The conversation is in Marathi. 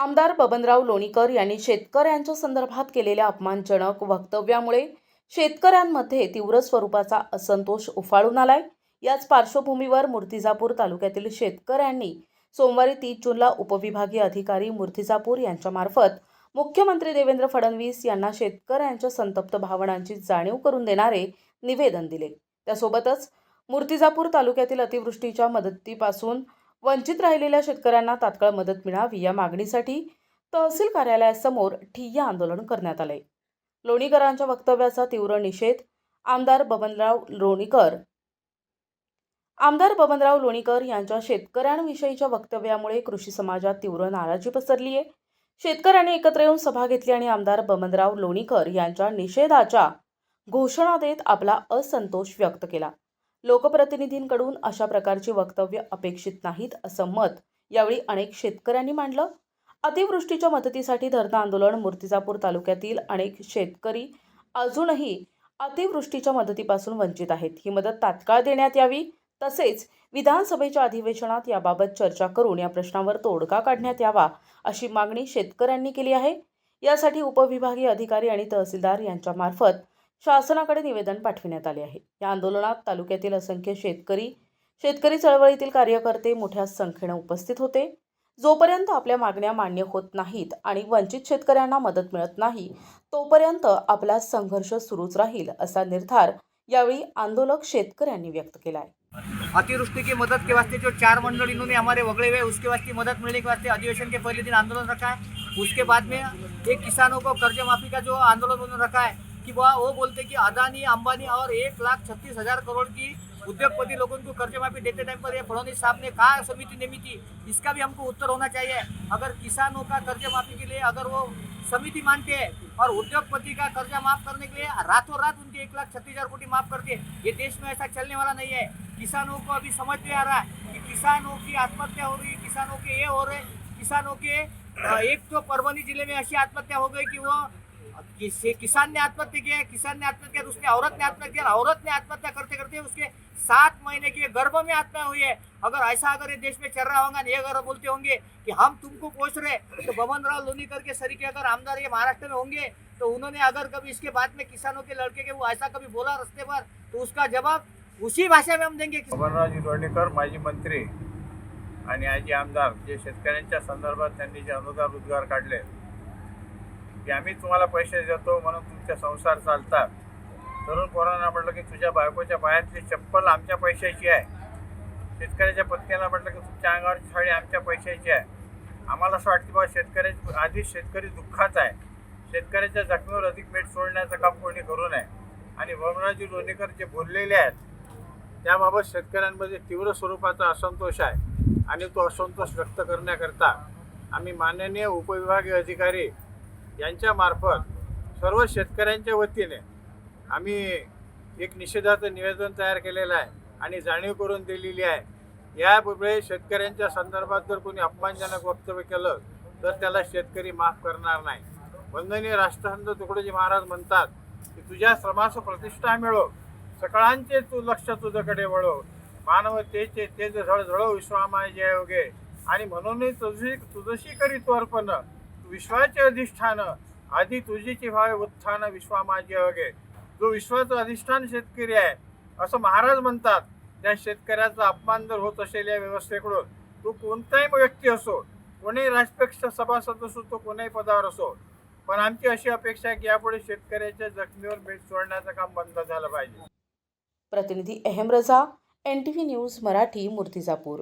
आमदार बबनराव लोणीकर यांनी शेतकऱ्यांच्या संदर्भात केलेल्या अपमानजनक वक्तव्यामुळे शेतकऱ्यांमध्ये तीव्र स्वरूपाचा असंतोष उफाळून आलाय. याच पार्श्वभूमीवर मूर्तिजापूर तालुक्यातील शेतकऱ्यांनी सोमवारी तीस जूनला उपविभागीय अधिकारी मूर्तिजापूर यांच्यामार्फत मुख्यमंत्री देवेंद्र फडणवीस यांना शेतकऱ्यांच्या संतप्त भावनांची जाणीव करून देणारे निवेदन दिले. त्यासोबतच मूर्तिजापूर तालुक्यातील अतिवृष्टीच्या मदतीपासून वंचित राहिलेल्या शेतकऱ्यांना तात्काळ मदत मिळावी या मागणीसाठी तहसील कार्यालयासमोर ठिय्या आंदोलन करण्यात आले. लोणीकरांच्या वक्तव्याचा तीव्र निषेध आमदार बबनराव लोणीकर. आमदार बबनराव लोणीकर यांच्या शेतकऱ्यांविषयीच्या वक्तव्यामुळे कृषी समाजात तीव्र नाराजी पसरली आहे. शेतकऱ्यांनी एकत्र येऊन सभा घेतली आणि आमदार बबनराव लोणीकर यांच्या निषेधाच्या घोषणा देत आपला असंतोष व्यक्त केला. लोकप्रतिनिधींकडून अशा प्रकारची वक्तव्य अपेक्षित नाहीत असं मत यावेळी अनेक शेतकऱ्यांनी मांडलं. अतिवृष्टीच्या मदतीसाठी धरणं आंदोलन मूर्तिजापूर तालुक्यातील अनेक शेतकरी अजूनही अतिवृष्टीच्या मदतीपासून वंचित आहेत. ही मदत तात्काळ देण्यात यावी. तसेच विधानसभेच्या अधिवेशनात याबाबत चर्चा करून या प्रश्नावर तोडगा काढण्यात यावा अशी मागणी शेतकऱ्यांनी केली आहे. यासाठी उपविभागीय अधिकारी आणि तहसीलदार यांच्यामार्फत शासनाकडे निवेदन पाठविण्यात आले आहे. या आंदोलनात तालुक्यातील असंख्य शेतकरी शेतकरी चळवळीतील कार्यकर्ते मोठ्या संख्येनं उपस्थित होते. जोपर्यंत आपल्या मागण्या मान्य होत नाहीत आणि वंचित शेतकऱ्यांना मदत मिळत नाही तोपर्यंत आपला संघर्ष सुरूच राहील असा निर्धार यावेळी आंदोलक शेतकऱ्यांनी व्यक्त केला आहे अतिवृष्टि की मदद के वास्ते जो चार मंडल इन्होंने हमारे वगड़े हुए उसके वास्ते मदद मिलने के वास्ते अधिवेशन के पहले दिन आंदोलन रखा है। उसके बाद में एक किसानों को कर्ज माफी का जो आंदोलन उन्होंने रखा है कि वो बोलते कि अदानी, अंबानी और एक लाख छत्तीस हज़ार करोड़ की उद्योगपति लोगों को कर्ज माफ़ी देते टाइम पर ये फडणवीस साहब ने कहा, समिति नेमी थी। इसका भी हमको उत्तर होना चाहिए। अगर किसानों का कर्ज माफ़ी के लिए अगर वो समिति मानते हैं और उद्योगपति का कर्जा माफ़ करने के लिए रातों रात उनके एक लाख छत्तीस हज़ार कोटी माफ़ करते हैं ये देश में ऐसा चलने वाला नहीं है। किसानों को अभी समझ में आ रहा है कि किसानों की आत्महत्या हो रही किसानों के ये हो रहे किसानों के एक तो परभनी ज़िले में ऐसी आत्महत्या हो गई कि वो किसी किसान ने आत्महत्या किया किसान ने आत्महत्या किया तो उसने औरत ने आत्महत्या किया औरत ने आत्महत्या करते करते उसके सात महीने के गर्भ में आत्मा हुई है। अगर ऐसा अगर ये देश में चल रहा होगा ये अगर बोलते होंगे कि हम तुमको पोष रहे तो बमन राव लोनीकर के सरीके अगर आमदार ये महाराष्ट्र में होंगे तो उन्होंने अगर कभी इसके बाद में किसानों के लड़के के वो ऐसा कभी बोला रस्ते पर तो उसका जवाब उसी भाषा में हम देंगे बबनरावजी लोणीकर माजी मंत्री आणि आजी आमदार जे शेतकऱ्यांच्या संदर्भात त्यांनी जे अनुदान उद्गार काढले की आम्ही तुम्हाला पैसे देतो म्हणून तुमचे संसार चालतात. तरुण पोरांना म्हटलं की तुझ्या बायकोच्या पायातली चप्पल आमच्या पैशाची आहे. शेतकऱ्याच्या पत्नीला म्हटलं की तुमच्या अंगावरची साडी आमच्या पैशाची आहे. आम्हाला असं वाटतं बाबा शेतकऱ्याची आधीच शेतकरी दुःखात आहे. शेतकऱ्याच्या जखमीवर अधिक मीठ सोडण्याचं काम कोणी करू नये. आणि वरुणाजी लोणीकर जे बोललेले आहेत त्याबाबत शेतकऱ्यांमध्ये तीव्र स्वरूपाचा असंतोष आहे आणि तो असंतोष व्यक्त करण्याकरता आम्ही माननीय उपविभागीय अधिकारी यांच्यामार्फत सर्व शेतकऱ्यांच्या वतीने आम्ही एक निषेधाचं निवेदन तयार केलेलं आहे आणि जाणीव करून दिलेली आहे. यापुढे शेतकऱ्यांच्या संदर्भात जर कोणी अपमानजनक वक्तव्य केलं तर त्याला शेतकरी माफ करणार नाही. वंदनीय राष्ट्रसंत तुकडोजी महाराज म्हणतात की तुझ्या श्रमाचं प्रतिष्ठा मिळो सकळांचे तू लक्ष तुझ्याकडे वळव मानवतेचे तेज झळझळ विश्वामाय जय योगे आणि म्हणूनही तुझी तुझशी करी तू अर्पण विश्वाचे अधिष्ठान आधी तुझीची व्हावे उत्थान विश्वामाजी वगैरे जो विश्वाचं अधिष्ठान शेतकरी आहे असं महाराज म्हणतात त्या शेतकऱ्याचा अपमान जर होत असेल या व्यवस्थेकडून तो कोणताही व्यक्ती असो कोणीही राजपक्ष सभासद असो तो कोणाही पदावर असो पण आमची अशी अपेक्षा आहे की यापुढे शेतकऱ्याच्या जखमीवर मीठ सोडण्याचं काम बंद झालं पाहिजे. प्रतिनिधी Aham Raza N T V news Marathi Murtizapur.